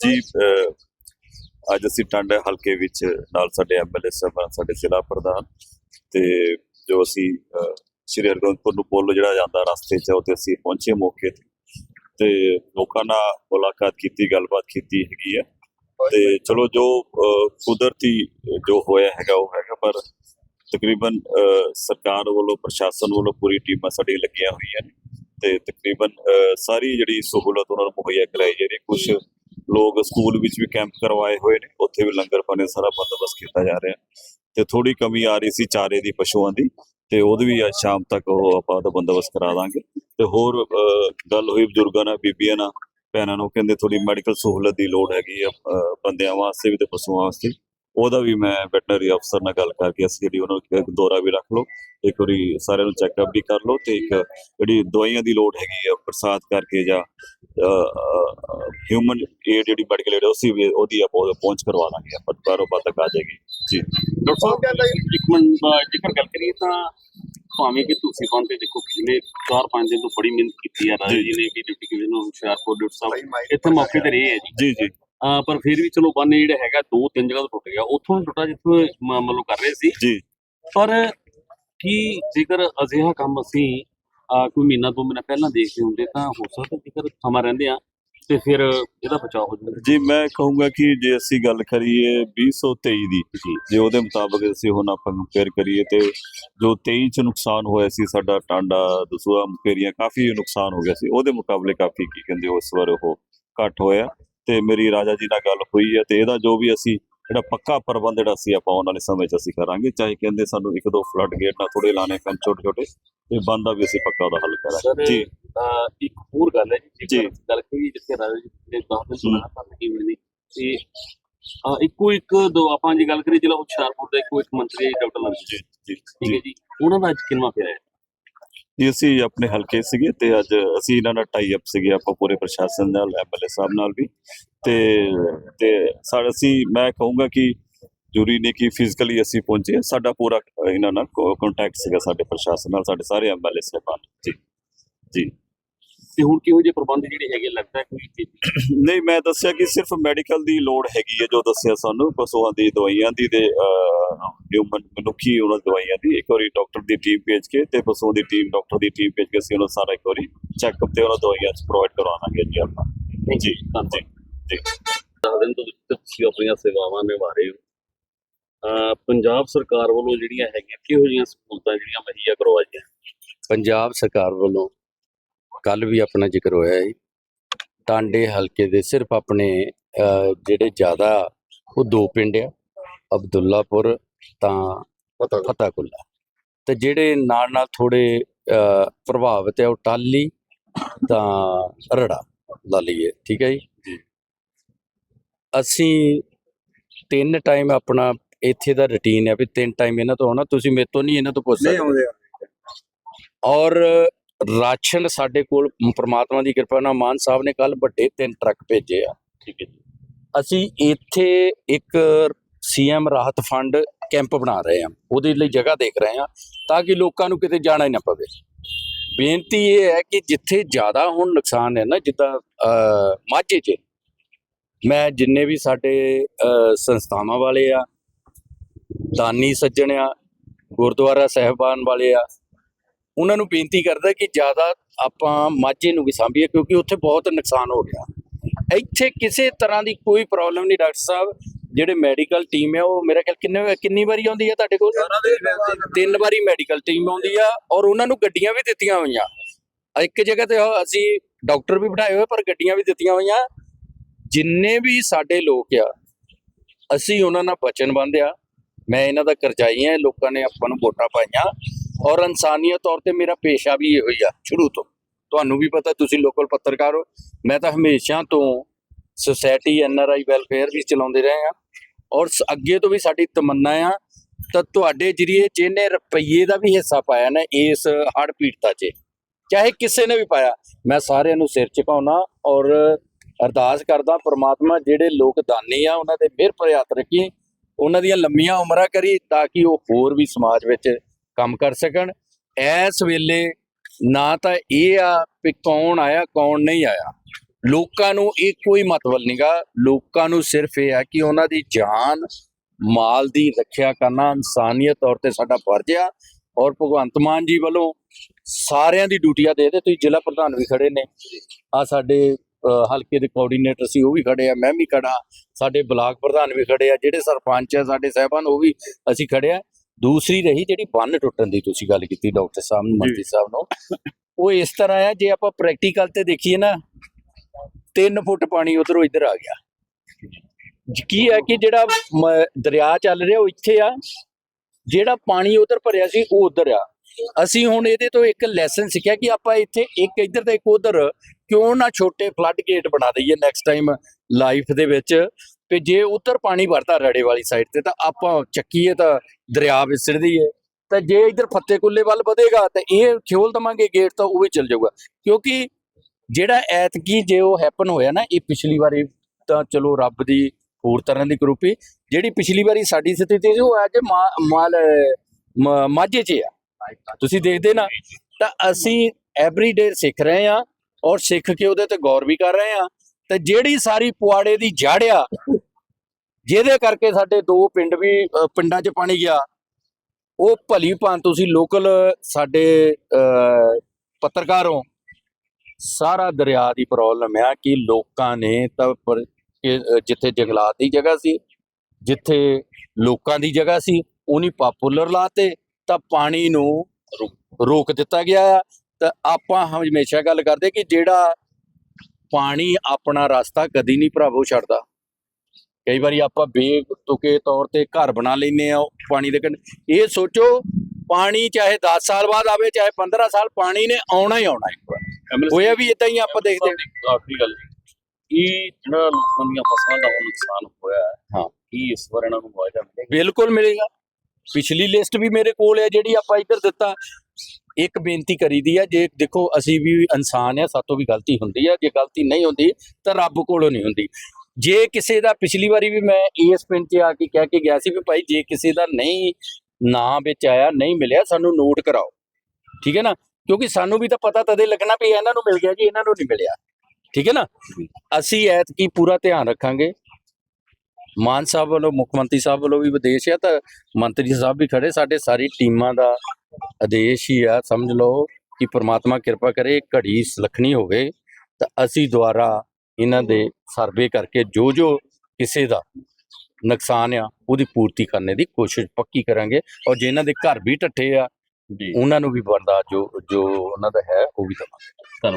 ਜੀ ਅੱਜ ਅਸੀਂ ਟਾਂਡਾ ਹਲਕੇ ਵਿੱਚ ਨਾਲ ਸਾਡੇ ਐਮਐਲਏ ਸਾਹਿਬਾਨ ਸਾਡੇ ਜ਼ਿਲ੍ਹਾ ਪ੍ਰਧਾਨ ਤੇ ਜੋ ਅਸੀਂ ਸ਼੍ਰੀ ਹਰਗੋਬਿੰਦਪੁਰ ਨੂੰ ਪੁੱਲ ਜਿਹੜਾ ਜਾਂਦਾ ਰਸਤੇ 'ਚ, ਉੱਥੇ ਅਸੀਂ ਪਹੁੰਚੇ ਮੌਕੇ ਤੇ ਤੇ ਲੋਕਾਂ ਨਾਲ ਮੁਲਾਕਾਤ ਕੀਤੀ, ਗੱਲਬਾਤ ਕੀਤੀ ਹੈਗੀ ਆ। ਤੇ ਚਲੋ ਜੋ ਕੁਦਰਤੀ ਜੋ ਹੋਇਆ ਹੈਗਾ, ਉਹ ਹੈਗਾ, ਪਰ ਤਕਰੀਬਨ ਸਰਕਾਰ ਵੱਲੋਂ, ਪ੍ਰਸ਼ਾਸਨ ਵੱਲੋਂ ਪੂਰੀ ਟੀਮਾਂ ਸਾਡੀ ਲੱਗੀਆਂ ਹੋਈਆਂ ਨੇ ਤੇ ਤਕਰੀਬਨ ਸਾਰੀ ਜਿਹੜੀ ਸਹੂਲਤ ਉਹਨਾਂ ਨੂੰ ਮੁਹੱਈਆ ਕਰਾਈ ਜਾ ਰਹੀ ਹੈ। ਕੁਝ ਲੋਕ ਸਕੂਲ ਵਿੱਚ ਵੀ ਕੈਂਪ ਕਰਵਾਏ ਹੋਏ ਨੇ, ਉੱਥੇ ਵੀ ਲੰਗਰ ਪਾਣੀ ਸਾਰਾ ਬੰਦੋਬਸਤ ਕੀਤਾ ਜਾ ਰਿਹਾ। ਤੇ ਥੋੜੀ ਕਮੀ ਆ ਰਹੀ ਸੀ ਚਾਰੇ ਦੀ ਪਸ਼ੂਆਂ ਦੀ, ਤੇ ਉਹਦੇ ਵੀ ਅੱਜ ਸ਼ਾਮ ਤੱਕ ਉਹ ਆਪਾਂ ਉਹਦਾ ਬੰਦੋਬਸਤ ਕਰਾ ਦਾਂਗੇ। ਤੇ ਹੋਰ ਗੱਲ ਹੋਈ ਬਜ਼ੁਰਗਾਂ ਨਾਲ, ਬੀਬੀਆਂ ਨਾਲ, ਭੈਣਾਂ ਨੂੰ ਕਹਿੰਦੇ ਥੋੜੀ ਮੈਡੀਕਲ ਸਹੂਲਤ ਦੀ ਲੋੜ ਹੈਗੀ ਆ ਬੰਦਿਆਂ ਵਾਸਤੇ ਵੀ ਤੇ ਪਸ਼ੂਆਂ ਵਾਸਤੇ। ਉਹਦਾ ਵੀ ਮੈਂ ਵੈਟਰਨਰੀ ਅਫਸਰ ਨਾਲ ਗੱਲ ਕਰਕੇ ਅਸੀਂ ਜਿਹੜੀ ਉਹਨਾਂ ਨੂੰ ਇੱਕ ਦੌਰਾ ਵੀ ਰੱਖ ਲਓ ਇੱਕ ਵਾਰੀ ਸਾਰਿਆਂ ਨੂੰ ਚੈੱਕਅਪ ਵੀ ਕਰ ਲਓ ਤੇ ਇੱਕ ਜਿਹੜੀ ਦਵਾਈਆਂ ਦੀ ਲੋੜ ਹੈਗੀ ਆ ਬਰਸਾਤ ਕਰਕੇ ਜਾਂ ਹਿਊਮਨ ਏਡ ਜਿਹੜੀ ਮੈਡੀਕਲ ਏਡ ਉਸੇ ਵੀ ਉਹਦੀ ਪਹੁੰਚ ਕਰਵਾ ਦਾਂਗੇ ਆਪਾਂ ਕਾਰੋਬਾਰ ਤੱਕ ਆ ਜਾਏਗੀ। ਜੀ। ਡਾਕਟਰ ਸਾਹਿਬ ਇੱਕ ਮਿੰਟ ਦਾ ਜੇਕਰ ਗੱਲ ਕਰੀਏ ਤਾਂ ਭਾਵੇਂ ਕਿ ਤੁਸੀਂ ਕੌਣ ਤੇ ਦੇਖੋ ਪਿਛਲੇ 4-5 ਦਿਨ ਤੋਂ ਬੜੀ ਮਿਹਨਤ ਕੀਤੀ ਆ ਰਾਜਾ ਜੀ। ਨੇ ਵੀ ਡਿਪਟੀ ਕਮਿਸ਼ਨਰ ਹੁਸ਼ਿਆਰਪੁਰ ਡਾਕਟਰ ਸਾਹਿਬ ਇੱਥੇ ਮੌਕੇ ਤੇ ਰਹੇ ਹੈ ਜੀ ਜੀ। ਪਰ ਫਿਰ ਵੀ ਚਲੋ ਬੰਨ ਜਿਹੜਾ ਹੈਗਾ ਦੋ ਤਿੰਨ ਜਗ੍ਹਾ ਤੋਂ ਟੁੱਟ ਗਿਆ। ਉੱਥੋਂ ਟੁੱਟਾ ਜਿੱਥੋਂ ਮਤਲਬ ਕਰ ਰਹੇ ਸੀ। ਜੀ। ਪਰ ਕੀ ਜੇਕਰ ਅਜਿਹਾ ਕੰਮ ਅਸੀਂ ਕੋਈ ਮਹੀਨਾ ਦੋ ਮਹੀਨਾ ਪਹਿਲਾਂ ਦੇਖਦੇ ਹੁੰਦੇ ਤਾਂ ਹੋ ਸਕਦਾ ਜੇਕਰ ਸਮਾਂ ਰਹਿੰਦੇ ਆ ਤੇ ਫਿਰ ਇਹਦਾ ਬਚਾਅ ਹੋ ਜਾਂਦਾ। ਜੀ ਮੈਂ ਕਹੂੰਗਾ ਕਿ ਜੇ ਅਸੀਂ ਗੱਲ ਕਰੀਏ 2023 ਦੀ ਜੀ ਉਹਦੇ ਮੁਤਾਬਕ ਅਸੀਂ ਹੁਣ ਆਪਾਂ ਕੰਪੇਅਰ ਕਰੀਏ ਤੇ ਜੋ 23 ਚ ਨੁਕਸਾਨ ਹੋਇਆ ਸੀ ਸਾਡਾ ਟਾਂਡਾ ਦਸੂਆ ਮੁਕੇਰੀਆਂ ਕਾਫੀ ਨੁਕਸਾਨ ਹੋ ਗਿਆ ਸੀ। ਉਹਦੇ ਮੁਕਾਬਲੇ ਕਾਫੀ ਕੀ ਕਹਿੰਦੇ ਉਹ ਇਸ ਵਾਰ ਉਹ ਘੱਟ ਹੋਇਆ। ਤੇ ਮੇਰੀ ਰਾਜਾ ਜੀ ਨਾਲ ਗੱਲ ਹੋਈ ਹੈ ਤੇ ਇਹਦਾ ਜੋ ਵੀ ਅਸੀਂ ਜਿਹੜਾ ਪੱਕਾ ਪ੍ਰਬੰਧ ਜਿਹੜਾ ਸੀ ਆਪਾਂ ਆਉਣ ਵਾਲੇ ਸਮੇਂ 'ਚ ਅਸੀਂ ਕਰਾਂਗੇ ਚਾਹੇ ਕਹਿੰਦੇ ਸਾਨੂੰ ਇੱਕ ਦੋ ਫਲੱਡ ਗੇਟ ਨਾ ਥੋੜੇ ਲਾਣੇ ਪੈਣ ਛੋਟੇ ਛੋਟੇ ਤੇ ਬੰਦਾ ਵੀ ਅਸੀਂ ਪੱਕਾ ਉਹਦਾ ਹੱਲ ਕਰਾਂਗੇ। ਜੀ। ਇੱਕ ਹੋਰ ਗੱਲ ਹੈ ਜੀ ਗੱਲ ਕਰੀਏ ਜਿੱਥੇ ਰਾਜਾ ਜੀ ਨੇ ਦਸ ਦਿਨ ਸੁਣਾ ਤਾਂ ਕਿਵੇਂ ਨਹੀਂ ਤੇ ਇੱਕੋ ਇੱਕ ਦੋ ਆਪਾਂ ਜੀ ਗੱਲ ਕਰੀਏ ਜਿਹੜਾ ਹੁਸ਼ਿਆਰਪੁਰ ਦਾ ਇੱਕੋ ਇੱਕ ਮੰਤਰੀ ਡਾਕਟਰ ਲੰਜੀ ਜੀ ਜੀ। ਠੀਕ ਹੈ ਜੀ ਉਹਨਾਂ ਦਾ ਅੱਜ ਕਿੰਨਾ ਪਿਆ ਹੈ? ਜੀ, ਅਸੀਂ ਆਪਣੇ ਹਲਕੇ ਸੀਗੇ ਤੇ ਅੱਜ ਅਸੀਂ ਇਹਨਾਂ ਨਾਲ ਟਾਈ ਅਪ ਸੀਗੇ, ਆਪਾਂ ਪੂਰੇ ਪ੍ਰਸ਼ਾਸਨ ਨਾਲ ਐਮਐਲਏ ਸਾਹਿਬ ਨਾਲ ਵੀ। ਤੇ ਤੇ ਸਾਡਾ ਅਸੀਂ, ਮੈਂ ਕਹੂੰਗਾ ਕਿ ਜ਼ਰੂਰੀ ਨਹੀਂ ਕਿ ਫਿਜ਼ੀਕਲੀ ਅਸੀਂ ਪਹੁੰਚੇ, ਸਾਡਾ ਪੂਰਾ ਇਹਨਾਂ ਨਾਲ ਕੰਟੈਕਟ ਸੀਗਾ ਸਾਡੇ ਪ੍ਰਸ਼ਾਸਨ ਨਾਲ, ਸਾਡੇ ਸਾਰੇ ਐਮਐਲਏ ਸਾਹਿਬਾਨ ਜੀ ਜੀ। ਤੇ ਹੁਣ ਕਿਹੋ ਜਿਹੇ ਪ੍ਰਬੰਧ ਜਿਹੜੇ ਹੈਗੇ ਲੱਗਦਾ ਕੋਈ ਨਹੀਂ ਮੈਂ ਦੱਸਿਆ ਕਿ ਸਿਰਫ ਮੈਡੀਕਲ ਦੀ ਲੋੜ ਹੈਗੀ ਹੈ ਜੋ ਦੱਸਿਆ ਸਾਨੂੰ ਪਸ਼ੂਆਂ ਦੀ ਦਵਾਈਆਂ ਦੀ ਤੇ ਹਿਊਮਨ ਮਨੁੱਖੀ ਉਹਨਾਂ ਦਵਾਈਆਂ ਦੀ। ਇੱਕ ਵਾਰੀ ਡਾਕਟਰ ਦੀ ਟੀਮ ਭੇਜ ਕੇ ਤੇ ਪਸ਼ੂਆਂ ਦੀ ਟੀਮ ਡਾਕਟਰ ਦੀ ਟੀਮ ਭੇਜ ਕੇ ਅਸੀਂ ਉਹਨਾਂ ਸਾਰਾ ਇੱਕ ਵਾਰੀ ਚੈੱਕਅਪ ਤੇ ਉਹਨਾਂ ਦਵਾਈਆਂ ਪ੍ਰੋਵਾਈਡ ਕਰਵਾਵਾਂਗੇ ਜੀ ਆਪਾਂ। ਜੀ ਧੰਨਵਾਦ। ਜੀ ਦਿਨ ਤੋਂ ਤੁਸੀਂ ਆਪਣੀਆਂ ਸੇਵਾਵਾਂ ਨਿਭਾ ਰਹੇ ਹੋ। ਪੰਜਾਬ ਸਰਕਾਰ ਵੱਲੋਂ ਜਿਹੜੀਆਂ ਹੈਗੀਆਂ ਕਿਹੋ ਜਿਹੀਆਂ ਸਹੂਲਤਾਂ ਜਿਹੜੀਆਂ ਮੁਹੱਈਆ ਕਰਵਾਈਆਂ? ਪੰਜਾਬ ਸਰਕਾਰ ਵੱਲੋਂ ਕੱਲ ਵੀ ਆਪਣਾ ਜ਼ਿਕਰ ਹੋਇਆ ਹੈ ਟਾਂਡੇ ਹਲਕੇ ਦੇ ਸਿਰਫ ਆਪਣੇ ਜਿਹੜੇ ਜ਼ਿਆਦਾ ਉਹ ਦੋ ਪਿੰਡ ਆ ਅਬਦੁੱਲਾਪੁਰ ਤਾਂ ਫਤਿਹਕੁੱਲਾ ਤੇ ਜਿਹੜੇ ਨਾਲ ਨਾਲ ਥੋੜੇ ਪ੍ਰਭਾਵਿਤ ਹੈ ਉਹ ਟਾਲੀ ਤਾਂ ਰੜਾ ਲਾ ਲਈਏ ਠੀਕ ਹੈ ਜੀ? ਅਸੀਂ ਤਿੰਨ ਟਾਈਮ ਆਪਣਾ ਇੱਥੇ ਦਾ ਰੁਟੀਨ ਹੈ ਵੀ ਤਿੰਨ ਟਾਈਮ ਇਹਨਾਂ ਤੋਂ ਆਉਣਾ ਤੁਸੀਂ ਮੇਰੇ ਤੋਂ ਨਹੀਂ ਇਹਨਾਂ ਤੋਂ ਪੁੱਛ ਸਕਦੇ। ਔਰ ਰਾਸ਼ਨ ਸਾਡੇ ਕੋਲ ਪ੍ਰਮਾਤਮਾ ਦੀ ਕਿਰਪਾ ਨਾਲ ਮਾਨ ਸਾਹਿਬ ਨੇ ਕੱਲ ਵੱਡੇ ਤਿੰਨ ਟਰੱਕ ਭੇਜੇ ਆ। ਠੀਕ ਹੈ ਜੀ। ਅਸੀਂ ਇੱਥੇ ਇੱਕ ਸੀਐਮ ਰਾਹਤ ਫੰਡ ਕੈਂਪ ਬਣਾ ਰਹੇ ਹਾਂ ਉਹਦੇ ਲਈ ਜਗ੍ਹਾ ਦੇਖ ਰਹੇ ਹਾਂ ਤਾਂ ਕਿ ਲੋਕਾਂ ਨੂੰ ਕਿਤੇ ਜਾਣਾ ਹੀ ਨਾ ਪਵੇ। ਬੇਨਤੀ ਇਹ ਹੈ ਕਿ ਜਿੱਥੇ ਜ਼ਿਆਦਾ ਹੁਣ ਨੁਕਸਾਨ ਹੈ ਨਾ ਜਿੱਦਾਂ ਮਾਝੇ 'ਚ ਮੈਂ ਜਿੰਨੇ ਵੀ ਸਾਡੇ ਸੰਸਥਾਵਾਂ ਵਾਲੇ ਆ ਦਾਨੀ ਸੱਜਣ ਆ ਗੁਰਦੁਆਰਾ ਸਾਹਿਬਾਨ ਵਾਲੇ ਆ ਉਹਨਾਂ ਨੂੰ ਬੇਨਤੀ ਕਰਦਾ ਕਿ ਜ਼ਿਆਦਾ ਆਪਾਂ ਮਾਝੇ ਨੂੰ ਵੀ ਸਾਂਭੀਏ ਕਿਉਂਕਿ ਉੱਥੇ ਬਹੁਤ ਨੁਕਸਾਨ ਹੋ ਗਿਆ। ਇੱਥੇ ਕਿਸੇ ਤਰ੍ਹਾਂ ਦੀ ਕੋਈ ਪ੍ਰੋਬਲਮ ਨਹੀਂ ਡਾਕਟਰ ਸਾਹਿਬ। ਜਿਹੜੇ ਮੈਡੀਕਲ ਟੀਮ ਹੈ ਉਹ ਮੇਰਾ ਖਿਆਲ ਕਿੰਨੇ ਕਿੰਨੀ ਵਾਰੀ ਆਉਂਦੀ ਹੈ ਤੁਹਾਡੇ ਕੋਲ? ਤਿੰਨ ਵਾਰੀ ਮੈਡੀਕਲ ਟੀਮ ਆਉਂਦੀ ਆ ਔਰ ਉਹਨਾਂ ਨੂੰ ਗੱਡੀਆਂ ਵੀ ਦਿੱਤੀਆਂ ਹੋਈਆਂ। ਆ ਇੱਕ ਜਗ੍ਹਾ ਤੇ ਅਸੀਂ ਡਾਕਟਰ ਵੀ ਬਿਠਾਏ ਹੋਏ ਪਰ ਗੱਡੀਆਂ ਵੀ ਦਿੱਤੀਆਂ ਹੋਈਆਂ। ਜਿੰਨੇ ਵੀ ਸਾਡੇ ਲੋਕ ਆ ਅਸੀਂ ਉਹਨਾਂ ਨਾਲ ਬਚਨ ਆ ਮੈਂ ਇਹਨਾਂ ਦਾ ਕਰਜ਼ਾਈ ਹਾਂ ਲੋਕਾਂ ਨੇ ਆਪਾਂ ਨੂੰ ਵੋਟਾਂ ਪਾਈਆਂ। ਔਰ ਇਨਸਾਨੀਅਤ ਤੌਰ ਤੇ ਮੇਰਾ ਪੇਸ਼ਾ ਵੀ ਇਹੋ ਹੀ ਆ, ਸ਼ੁਰੂ ਤੋਂ। ਤੁਹਾਨੂੰ ਵੀ ਪਤਾ, ਤੁਸੀਂ ਲੋਕਲ ਪੱਤਰਕਾਰ ਹੋ। ਮੈਂ ਤਾਂ ਹਮੇਸ਼ਾ ਤੋਂ ਸੁਸਾਇਟੀ ਆਈ ਵੈਲਫੇਅਰ ਵੀ ਚਲਾਉਂਦੇ ਰਹੇ ਆ ਔਰ ਅੱਗੇ ਤੋਂ ਵੀ ਸਾਡੀ ਤਮੰਨਾ ਆ। ਤਾਂ ਤੁਹਾਡੇ ਜਰੀਏ ਜਿਹਨੇ ਰੁਪਈਏ ਦਾ ਵੀ ਹਿੱਸਾ ਪਾਇਆ ਨਾ ਇਸ ਹੜ੍ਹ ਪੀੜਤਾ 'ਚ। ਚਾਹੇ ਕਿਸੇ ਨੇ ਵੀ ਪਾਇਆ। ਮੈਂ ਸਾਰਿਆਂ ਨੂੰ ਸਿਰ ਝੁਕਾਉਣਾ ਔਰ ਅਰਦਾਸ ਕਰਦਾ ਪ੍ਰਮਾਤਮਾ ਜਿਹੜੇ ਲੋਕ ਦਾਨੀ ਆ, ਉਹਨਾਂ ਦੇ ਮਿਹਰ ਭਰੇ ਰੱਖੀ ਉਹਨਾਂ ਦੀਆਂ ਲੰਮੀਆਂ ਉਮਰਾਂ ਕਰੀ ਤਾਂ ਕਿ ਉਹ ਹੋਰ ਵੀ ਸਮਾਜ ਵਿੱਚ ਕੰਮ ਕਰ ਸਕਣ। ਇਸ ਵੇਲੇ ਨਾ ਤਾਂ ਇਹ ਆ ਵੀ ਕੌਣ ਆਇਆ, ਕੌਣ ਨਹੀਂ ਆਇਆ। ਲੋਕਾਂ ਨੂੰ ਇਹ ਕੋਈ ਮਤਲਬ ਨਹੀਂਗਾ ਲੋਕਾਂ ਨੂੰ ਸਿਰਫ ਇਹ ਆ ਕਿ ਉਹਨਾਂ ਦੀ ਜਾਨ, ਮਾਲ ਦੀ ਰੱਖਿਆ ਕਰਨਾ ਇਨਸਾਨੀਅਤ ਤੌਰ ਤੇ ਸਾਡਾ ਫਰਜ਼ ਆ ਔਰ ਭਗਵੰਤ ਮਾਨ ਜੀ ਵੱਲੋਂ ਸਾਰਿਆਂ ਦੀ ਡਿਊਟੀਆਂ ਦੇ ਦੇ। ਤੁਸੀਂ ਜ਼ਿਲ੍ਹਾ ਪ੍ਰਧਾਨ ਵੀ ਖੜੇ ਨੇ। ਆ ਸਾਡੇ ਹਲਕੇ ਦੇ ਕੋਆਰਡੀਨੇਟਰ ਸੀ, ਉਹ ਵੀ ਖੜੇ ਆ। ਮੈਂ ਵੀ ਖੜਾ। ਸਾਡੇ ਬਲਾਕ ਪ੍ਰਧਾਨ ਵੀ ਖੜੇ ਆ। ਜਿਹੜੇ ਸਰਪੰਚ ਆ, ਸਾਡੇ ਸਹਿਬਾਨ, ਉਹ ਵੀ ਅਸੀਂ ਖੜੇ ਆ। ਦੂਸਰੀ ਰਹੀ ਜਿਹੜੀ ਬੰਨ ਟੁੱਟਣ ਦੀ ਤੁਸੀਂ ਗੱਲ ਕੀਤੀ ਡਾਕਟਰ ਸਾਹਿਬ ਨੂੰ ਮੰਤਰੀ ਸਾਹਿਬ ਨੂੰ। ਉਹ ਇਸ ਤਰ੍ਹਾਂ ਆ ਜੇ ਆਪਾਂ ਪ੍ਰੈਕਟੀਕਲ ਤੇ ਦੇਖੀਏ ਨਾ 3 ਫੁੱਟ ਪਾਣੀ ਉਧਰੋਂ ਇੱਧਰ ਆ ਗਿਆ। ਕੀ ਹੈ ਕਿ ਜਿਹੜਾ ਦਰਿਆ ਚੱਲ ਰਿਹਾ ਉਹ ਇੱਥੇ ਆ ਜਿਹੜਾ ਪਾਣੀ ਉਧਰ ਭਰਿਆ ਸੀ ਉਹ ਉਧਰ ਆ। ਅਸੀਂ ਹੁਣ ਇਹਦੇ ਤੋਂ ਇੱਕ ਲੈਸਨ ਸਿੱਖਿਆ ਕਿ ਆਪਾਂ ਇੱਥੇ ਇੱਕ ਇੱਧਰ ਤੇ ਇੱਕ ਉਧਰ ਕਿਉਂ ਨਾ ਛੋਟੇ ਫਲੱਡ ਗੇਟ ਬਣਾ ਦਈਏ ਨੈਕਸਟ ਟਾਈਮ ਲਾਈਫ ਦੇ ਵਿੱਚ। ਤੇ ਜੇ ਉਧਰ ਪਾਣੀ ਵਰਦਾ ਰੜੇ ਵਾਲੀ ਸਾਈਡ ਤੇ, ਤਾਂ ਆਪਾਂ ਚੱਕੀਏ ਤਾਂ ਦਰਿਆ ਵਿੱਚ ਹੈ ਤਾਂ ਜੇ ਇੱਧਰ ਫੱਤੇਕੁੱਲੇ ਵੱਲ ਵਧੇਗਾ, ਤਾਂ ਇਹ ਖੋਲ ਦਵਾਂਗੇ, ਗੇਟ ਤਾਂ ਉਹ ਵੀ ਚੱਲ ਜਾਊਗਾ। ਕਿਉਂਕਿ ਜਿਹੜਾ ਐਤਕੀ ਜੇ ਉਹ ਹੈਪਨ ਹੋਇਆ ਨਾ, ਇਹ ਪਿਛਲੀ ਵਾਰੀ ਤਾਂ ਚਲੋ ਰੱਬ ਦੀ ਹੋਰ ਤਰ੍ਹਾਂ ਦੀ ਕਰੂਪੀ ਜਿਹੜੀ ਪਿਛਲੀ ਵਾਰੀ ਸਾਡੀ ਸਥਿਤੀ ਸੀ, ਉਹ ਅੱਜ ਮਾ- ਮਾਲ ਮਾਝੇ 'ਚ ਆ। ਤੁਸੀਂ ਦੇਖਦੇ ਨਾ, ਤਾਂ ਅਸੀਂ ਐਵਰੀਡੇ ਸਿੱਖ ਰਹੇ ਆ ਔਰ ਸਿੱਖ ਕੇ ਉਹਦੇ ਤੇ ਗੌਰ ਵੀ ਕਰ ਰਹੇ ਆ ਤੇ ਜਿਹੜੀ ਸਾਰੀ ਪੁਆੜੇ ਦੀ ਜੜ ਆ ਜਿਹਦੇ ਕਰਕੇ ਸਾਡੇ ਦੋ ਪਿੰਡ ਵੀ ਪਿੰਡਾਂ 'ਚ ਪਾਣੀ ਗਿਆ ਉਹ ਭਲੀ ਭਾਂਤ ਤੁਸੀਂ ਲੋਕਲ ਸਾਡੇ ਅ, ਪੱਤਰਕਾਰੋਂ ਸਾਰਾ ਦਰਿਆ ਦੀ ਪ੍ਰੋਬਲਮ ਆ ਕਿ ਲੋਕਾਂ ਨੇ ਤਾਂ ਜਿੱਥੇ ਜੰਗਲਾਤ ਦੀ ਜਗ੍ਹਾ ਸੀ ਜਿੱਥੇ ਲੋਕਾਂ ਦੀ ਜਗ੍ਹਾ ਸੀ ਉਹਨੀ ਪਾਪੂਲਰ ਲਾਤੇ ਤਾਂ ਪਾਣੀ ਨੂੰ ਰੋ- ਰੋਕ ਦਿੱਤਾ ਗਿਆ ਆ ਤਾਂ ਆਪਾਂ ਹਮੇਸ਼ਾ ਗੱਲ ਕਰਦੇ ਕਿ ਜਿਹੜਾ ਪਾਣੀ ਆਪਣਾ ਰਸਤਾ ਕਦੀ ਨਹੀਂ ਭਰਾਵੋ ਛੱਡਦਾ। ਕਈ ਵਾਰੀ ਆਪਾਂ ਬੇਤੁਕੇ ਤੌਰ ਤੇ ਘਰ ਬਣਾ ਲੈਨੇ ਆ ਪਾਣੀ ਦੇ ਕੰਢੇ ਇਹ ਸੋਚੋ ਪਾਣੀ ਚਾਹੇ 10 ਸਾਲ ਬਾਅਦ ਆਵੇ ਚਾਹੇ 15 ਸਾਲ ਪਾਣੀ ਨੇ ਆਉਣਾ ਹੀ ਆਉਣਾ ਇੱਕ ਵਾਰ। ਹੋਇਆ ਵੀ ਇਦਾਂ ਹੀ ਆਪਾਂ ਦੇਖਦੇ। ਆਖਰੀ ਗੱਲ ਇਹ ਜਿਹੜਾ ਲੋਕਾਂ ਦੀਆਂ ਫਸਲਾਂ ਦਾ ਨੁਕਸਾਨ ਹੋਇਆ ਹੈ, ਹਾਂ। ਕੀ ਇਸ ਵਾਰ ਇਹਨਾਂ ਨੂੰ ਮੁਆਵਜ਼ਾ ਮਿਲੇਗਾ? ਬਿਲਕੁਲ ਮਿਲੇਗਾ। ਪਿਛਲੀ ਲਿਸਟ ਵੀ ਮੇਰੇ ਕੋਲ ਹੈ ਜਿਹੜੀ ਆਪਾਂ ਇੱਧਰ ਦਿੱਤਾ। ਇੱਕ ਬੇਨਤੀ ਕਰੀਦੀ ਆ, ਜੇ ਦੇਖੋ ਅਸੀਂ ਵੀ ਇਨਸਾਨ ਆ, ਸਾਤੋਂ ਵੀ ਗਲਤੀ ਹੁੰਦੀ ਆ, ਜੇ ਗਲਤੀ ਨਹੀਂ ਹੁੰਦੀ ਤਾਂ ਰੱਬ ਕੋਲੋਂ ਨਹੀਂ ਹੁੰਦੀ। ਜੇ ਕਿਸੇ ਦਾ, ਪਿਛਲੀ ਵਾਰੀ ਵੀ ਮੈਂ ਇਸ ਪਿੰਡ 'ਚ ਆ ਕੇ ਕਹਿ ਕੇ ਗਿਆ ਸੀ ਵੀ ਭਾਈ ਜੇ ਕਿਸੇ ਦਾ ਨਹੀਂ ਨਾਂ ਵਿੱਚ ਆਇਆ, ਨਹੀਂ ਮਿਲਿਆ, ਸਾਨੂੰ ਨੋਟ ਕਰਾਓ। ਠੀਕ ਹੈ ਨਾ? ਕਿਉਂਕਿ ਸਾਨੂੰ ਵੀ ਤਾਂ ਪਤਾ ਤਦੇ ਲੱਗਣਾ ਵੀ ਇਹਨਾਂ ਨੂੰ ਮਿਲ ਗਿਆ ਜੀ, ਇਹਨਾਂ ਨੂੰ ਨਹੀਂ ਮਿਲਿਆ। ਠੀਕ ਹੈ ਨਾ? ਅਸੀਂ ਐਤਕੀ ਪੂਰਾ ਧਿਆਨ ਰੱਖਾਂਗੇ। ਮਾਨ ਸਾਹਿਬ ਵੱਲੋਂ, ਮੁੱਖ ਮੰਤਰੀ ਸਾਹਿਬ ਵੱਲੋਂ ਵੀ ਵਿਦੇਸ਼ ਆ, ਤਾਂ ਮੰਤਰੀ ਸਾਹਿਬ ਵੀ ਖੜੇ, ਸਾਡੇ ਸਾਰੀ ਟੀਮਾਂ ਦਾ ਆਦੇਸ਼ ਹੀ ਆ ਸਮਝ ਲਓ ਕਿ ਪ੍ਰਮਾਤਮਾ ਕਿਰਪਾ ਕਰੇ ਘੜੀ ਸੁਲੱਖਣੀ ਹੋਵੇ ਤਾਂ ਅਸੀਂ ਦੁਆਰਾ ਇਹਨਾਂ ਦੇ ਸਰਵੇ ਕਰਕੇ ਜੋ ਜੋ ਕਿਸੇ ਦਾ ਨੁਕਸਾਨ ਆ ਉਹਦੀ ਪੂਰਤੀ ਕਰਨ ਦੀ ਕੋਸ਼ਿਸ਼ ਪੱਕੀ ਕਰਾਂਗੇ ਔਰ ਜੇ ਇਹਨਾਂ ਦੇ ਘਰ ਵੀ ਟੱਠੇ ਆ ਉਹਨਾਂ ਨੂੰ ਵੀ ਬਣਦਾ ਜੋ ਜੋ ਉਹਨਾਂ ਦਾ ਹੈ ਉਹ ਵੀ ਦਵਾਂਗੇ।